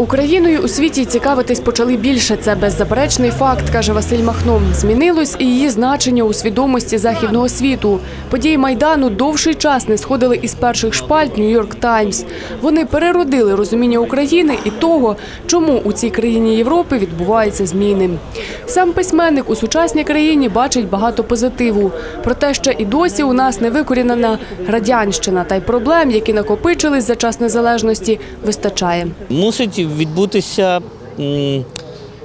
Україною у світі цікавитись почали більше. Це беззаперечний факт, каже Василь Махно. Змінилось і її значення у свідомості західного світу. Події майдану довший час не сходили із перших шпальт Нью-Йорк Таймс. Вони переродили розуміння України і того, чому у цій країні Європи відбуваються зміни. Сам письменник у сучасній країні бачить багато позитиву. Проте ще і досі у нас не викорінена радянщина, та й проблем, які накопичились за час незалежності, вистачає. Мусить відбутися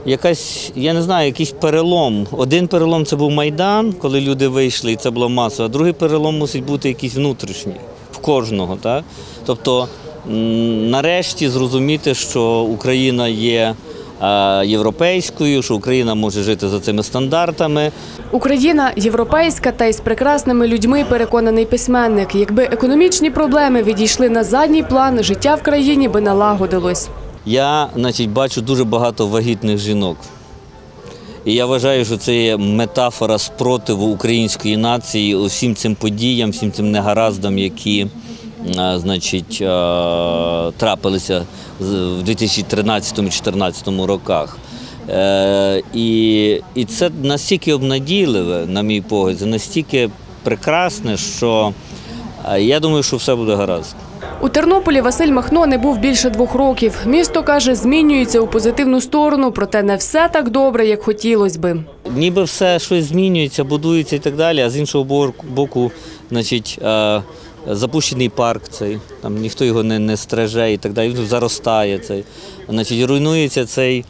якась, я не знаю, якийсь перелом. Один перелом це був Майдан, коли люди вийшли, і це було масово, а другий перелом мусить бути якийсь внутрішній в кожного. Так? Тобто, нарешті зрозуміти, що Україна є е, європейською, що Україна може жити за цими стандартами. Україна європейська та із прекрасними людьми, переконаний письменник. Якби економічні проблеми відійшли на задній план, життя в країні би налагодилось. Я значить, бачу дуже багато вагітних жінок. І я вважаю, що це є метафора спротиву української нації усім цим подіям, всім цим негараздам, які значить, трапилися в 2013-2014 роках. Е, і, і це настільки обнадійливе, на мій погляд, це настільки прекрасне, що я думаю, що все буде гаразд. У Тернополі Василь Махно не був більше двох років. Місто каже, змінюється у позитивну сторону, проте не все так добре, як хотілось би. ніби все щось змінюється, будується і так далі, а з іншого боку- боку, значить, е, запущений парк цей, там ніхто його не, не стреже і так далі, він заростає цей. Значить, руйнується цей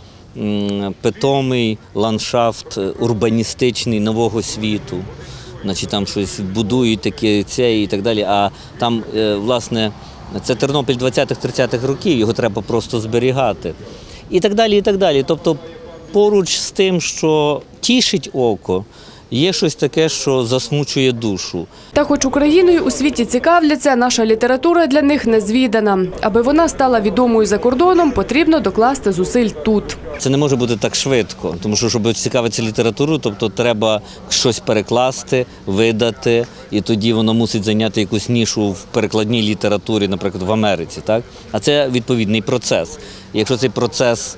питомий ландшафт е, урбаністичний нового світу. Значить, там щось будують таке це і так далі. А там, е, власне, це Тернопіль 20-30-х років, його треба просто зберігати. І так далі, і так далі. Тобто поруч з тим, що тішить око, є щось таке, що засмучує душу. Та хоч Україною у світі цікавляться, наша література для них незвідана. Аби вона стала відомою за кордоном, потрібно докласти зусиль тут. Це не може бути так швидко, тому що, щоб цікавитися літературою, тобто треба щось перекласти, видати, і тоді воно мусить зайняти якусь нішу в перекладній літературі, наприклад, в Америці. Так? А це відповідний процес. Якщо цей процес,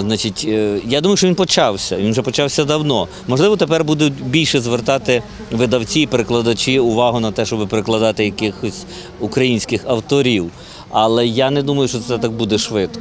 значить, е, я думаю, що він почався. Він вже почався давно. Можливо, тепер будуть більше звертати видавці і перекладачі увагу на те, щоб перекладати якихось українських авторів. Але я не думаю, що це так буде швидко.